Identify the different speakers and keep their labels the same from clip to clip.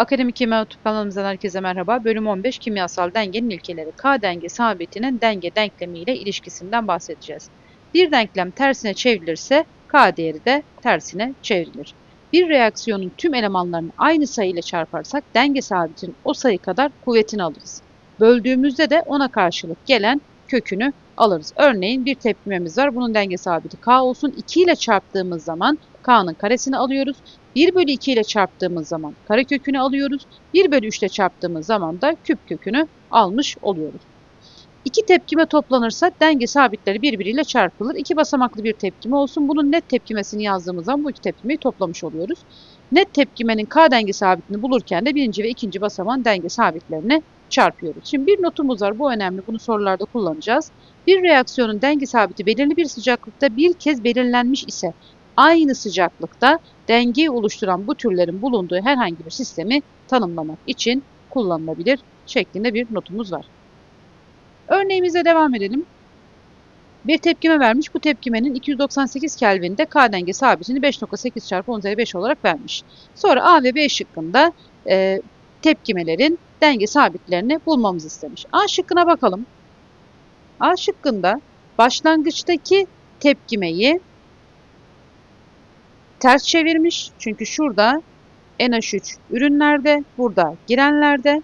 Speaker 1: Akademik Kimya YouTube kanalımızdan herkese merhaba. Bölüm 15 Kimyasal dengenin ilkeleri. K denge sabitinin denge denklemi ile ilişkisinden bahsedeceğiz. Bir denklem tersine çevrilirse K değeri de tersine çevrilir. Bir reaksiyonun tüm elemanlarını aynı sayı ile çarparsak denge sabitinin o sayı kadar kuvvetini alırız. Böldüğümüzde de ona karşılık gelen kökünü alırız. Örneğin bir tepkimemiz var. Bunun denge sabiti K olsun. 2 ile çarptığımız zaman K'nın karesini alıyoruz. 1 bölü 2 ile çarptığımız zaman kare kökünü alıyoruz. 1 bölü 3 ile çarptığımız zaman da küp kökünü almış oluyoruz. İki tepkime toplanırsa denge sabitleri birbiriyle çarpılır. İki basamaklı bir tepkime olsun. Bunun net tepkimesini yazdığımız zaman bu iki tepkimeyi toplamış oluyoruz. Net tepkimenin K denge sabitini bulurken de birinci ve ikinci basamağın denge sabitlerini çarpıyoruz. Şimdi bir notumuz var. Bu önemli. Bunu sorularda kullanacağız. Bir reaksiyonun denge sabiti belirli bir sıcaklıkta bir kez belirlenmiş ise aynı sıcaklıkta dengeyi oluşturan bu türlerin bulunduğu herhangi bir sistemi tanımlamak için kullanılabilir şeklinde bir notumuz var. Örneğimize devam edelim. Bir tepkime vermiş. Bu tepkimenin 298 Kelvin'de K denge sabitini 5.8 çarpı 10 üzeri 5 olarak vermiş. Sonra A ve B şıkkında e, tepkimelerin denge sabitlerini bulmamızı istemiş. A şıkkına bakalım. A şıkkında başlangıçtaki tepkimeyi ters çevirmiş. Çünkü şurada NH3 ürünlerde, burada girenlerde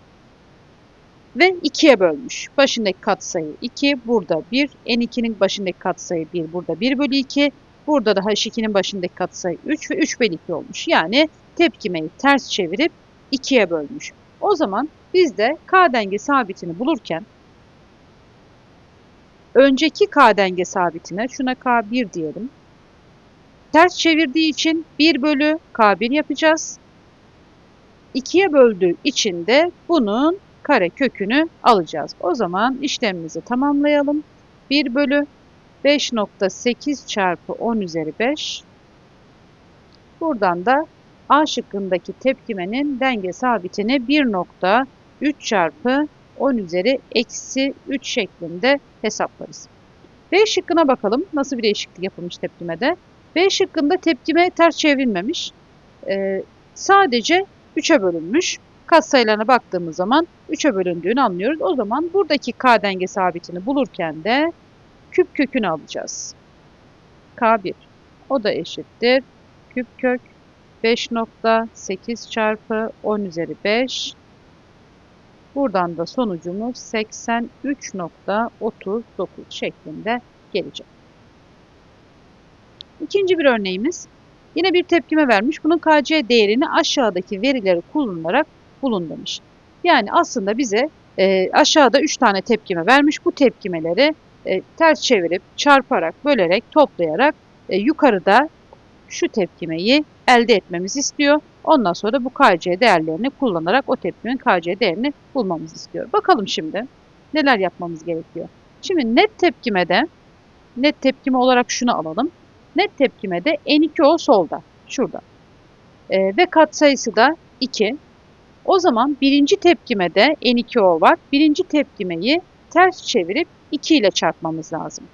Speaker 1: ve 2'ye bölmüş. Başındaki katsayı 2, burada 1. N2'nin başındaki katsayı 1, burada 1 bölü 2. Burada da H2'nin başındaki katsayı 3 ve 3 bölü 2 olmuş. Yani tepkimeyi ters çevirip 2'ye bölmüş. O zaman biz de K denge sabitini bulurken önceki K denge sabitine şuna K1 diyelim. Ters çevirdiği için 1 bölü K1 yapacağız. 2'ye böldüğü için de bunun kare kökünü alacağız. O zaman işlemimizi tamamlayalım. 1 bölü 5.8 çarpı 10 üzeri 5. Buradan da A şıkkındaki tepkimenin denge sabitini 1.3 çarpı 10 üzeri eksi 3 şeklinde hesaplarız. B şıkkına bakalım nasıl bir değişiklik yapılmış tepkimede. B şıkkında tepkime ters çevrilmemiş. Ee, sadece 3'e bölünmüş. Katsayılarına baktığımız zaman 3'e bölündüğünü anlıyoruz. O zaman buradaki K denge sabitini bulurken de küp kökünü alacağız. K1. O da eşittir. Küp kök 5.8 çarpı 10 üzeri 5. Buradan da sonucumuz 83.39 şeklinde gelecek. İkinci bir örneğimiz. Yine bir tepkime vermiş. Bunun KC değerini aşağıdaki verileri kullanarak bulun demiş. Yani aslında bize e, aşağıda 3 tane tepkime vermiş. Bu tepkimeleri e, ters çevirip, çarparak, bölerek, toplayarak e, yukarıda şu tepkimeyi elde etmemizi istiyor. Ondan sonra bu KC değerlerini kullanarak o tepkimenin KC değerini bulmamızı istiyor. Bakalım şimdi neler yapmamız gerekiyor. Şimdi net tepkimede, net tepkime olarak şunu alalım. Net tepkimede N2O solda, şurada. E, ve katsayısı da 2. O zaman birinci tepkimede N2O var. Birinci tepkimeyi ters çevirip 2 ile çarpmamız lazım.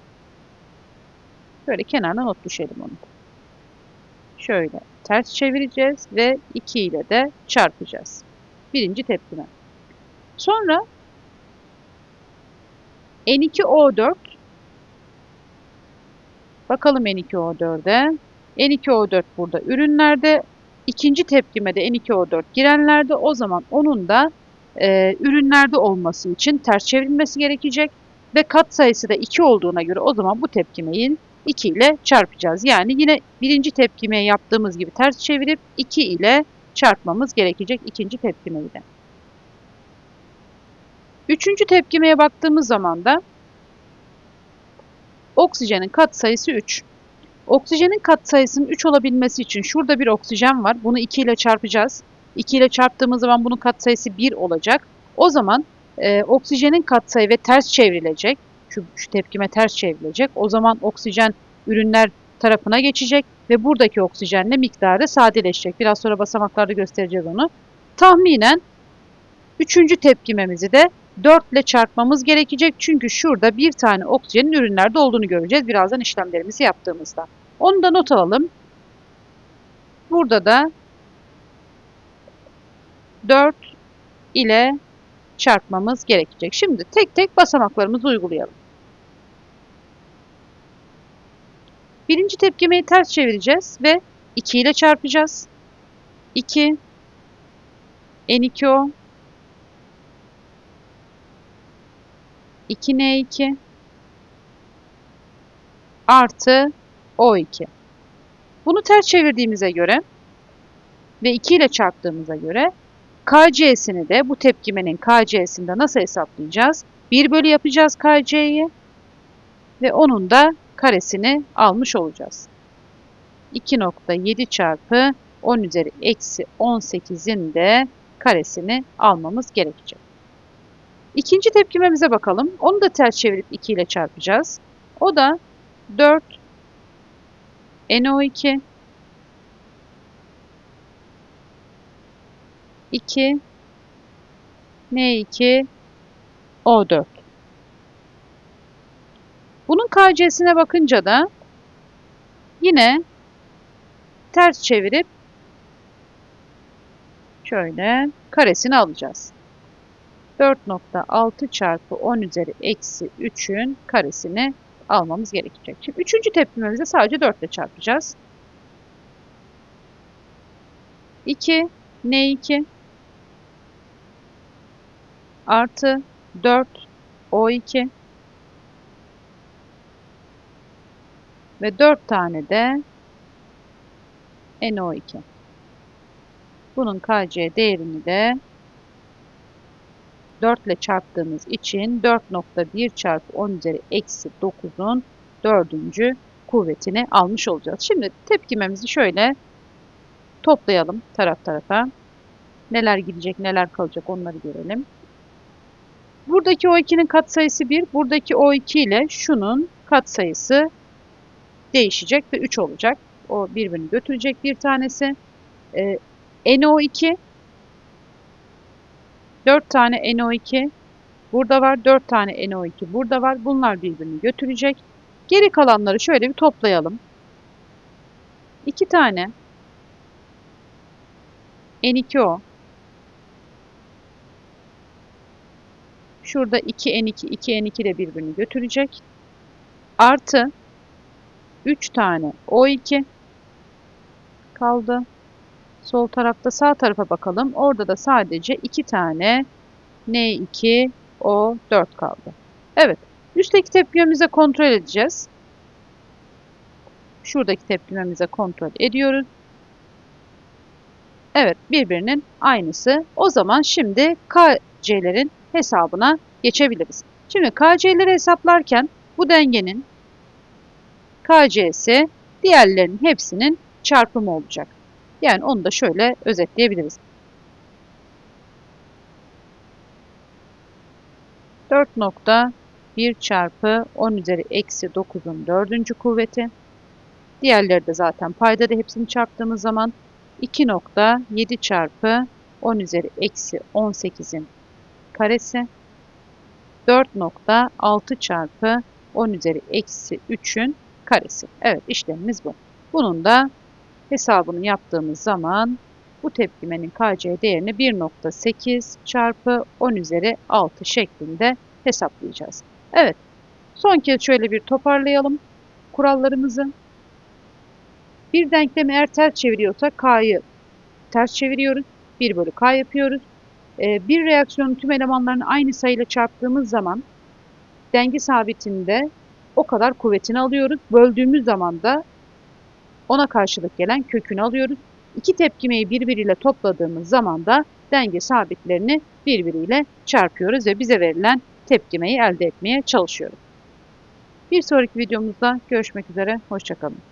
Speaker 1: Böyle kenarına not düşelim onu. Şöyle ters çevireceğiz ve 2 ile de çarpacağız. Birinci tepkime. Sonra N2O4 Bakalım N2O4'e. N2O4 burada ürünlerde. ikinci tepkime de N2O4 girenlerde. O zaman onun da e, ürünlerde olması için ters çevrilmesi gerekecek. Ve kat sayısı da 2 olduğuna göre o zaman bu tepkimeyi 2 ile çarpacağız. Yani yine birinci tepkimeyi yaptığımız gibi ters çevirip 2 ile çarpmamız gerekecek ikinci tepkimeyi de. Üçüncü tepkimeye baktığımız zaman da Oksijenin katsayısı 3. Oksijenin katsayısının 3 olabilmesi için şurada bir oksijen var. Bunu 2 ile çarpacağız. 2 ile çarptığımız zaman bunun katsayısı 1 olacak. O zaman e, oksijenin katsayı ve ters çevrilecek. Şu, şu tepkime ters çevrilecek. O zaman oksijen ürünler tarafına geçecek ve buradaki oksijenle miktarı sadeleşecek. Biraz sonra basamaklarda göstereceğiz onu. Tahminen üçüncü tepkimemizi de 4 ile çarpmamız gerekecek. Çünkü şurada bir tane oksijenin ürünlerde olduğunu göreceğiz birazdan işlemlerimizi yaptığımızda. Onu da not alalım. Burada da 4 ile çarpmamız gerekecek. Şimdi tek tek basamaklarımızı uygulayalım. Birinci tepkimeyi ters çevireceğiz ve 2 ile çarpacağız. 2 N2O 2N2 artı O2. Bunu ters çevirdiğimize göre ve 2 ile çarptığımıza göre KC'sini de bu tepkimenin KC'sini de nasıl hesaplayacağız? 1 bölü yapacağız KC'yi ve onun da karesini almış olacağız. 2.7 çarpı 10 üzeri eksi 18'in de karesini almamız gerekecek. İkinci tepkimemize bakalım. Onu da ters çevirip 2 ile çarpacağız. O da 4 NO2 2 N2 O4 Bunun KC'sine bakınca da yine ters çevirip şöyle karesini alacağız. 4.6 çarpı 10 üzeri eksi 3'ün karesini almamız gerekecek. Şimdi üçüncü tepkimemizi sadece 4 ile çarpacağız. 2 N2 artı 4 O2 ve 4 tane de NO2. Bunun KC değerini de 4 ile çarptığımız için 4.1 çarpı 10 üzeri eksi 9'un dördüncü kuvvetini almış olacağız. Şimdi tepkimemizi şöyle toplayalım taraf tarafa. Neler gidecek neler kalacak onları görelim. Buradaki O2'nin katsayısı 1, buradaki O2 ile şunun katsayısı değişecek ve 3 olacak. O birbirini götürecek bir tanesi. Ee, NO2 4 tane NO2 burada var. 4 tane NO2 burada var. Bunlar birbirini götürecek. Geri kalanları şöyle bir toplayalım. 2 tane N2O Şurada 2N2, 2N2 de birbirini götürecek. Artı 3 tane O2 kaldı. Sol tarafta sağ tarafa bakalım. Orada da sadece 2 tane N2 O4 kaldı. Evet. Üstteki tepkimemize kontrol edeceğiz. Şuradaki tepkimemize kontrol ediyoruz. Evet birbirinin aynısı. O zaman şimdi KC'lerin hesabına geçebiliriz. Şimdi KC'leri hesaplarken bu dengenin KC'si diğerlerinin hepsinin çarpımı olacak. Yani onu da şöyle özetleyebiliriz. 4.1 çarpı 10 üzeri eksi 9'un dördüncü kuvveti. Diğerleri de zaten payda da hepsini çarptığımız zaman 2.7 çarpı 10 üzeri eksi 18'in karesi. 4.6 çarpı 10 üzeri eksi 3'ün karesi. Evet işlemimiz bu. Bunun da hesabını yaptığımız zaman bu tepkimenin KC değerini 1.8 çarpı 10 üzeri 6 şeklinde hesaplayacağız. Evet son kez şöyle bir toparlayalım kurallarımızı. Bir denklemi eğer ters çeviriyorsak K'yı ters çeviriyoruz. 1 bölü K yapıyoruz. Ee, bir reaksiyonun tüm elemanlarını aynı sayıyla çarptığımız zaman denge sabitinde o kadar kuvvetini alıyoruz. Böldüğümüz zaman da ona karşılık gelen kökünü alıyoruz. İki tepkimeyi birbiriyle topladığımız zaman da denge sabitlerini birbiriyle çarpıyoruz ve bize verilen tepkimeyi elde etmeye çalışıyoruz. Bir sonraki videomuzda görüşmek üzere, hoşçakalın.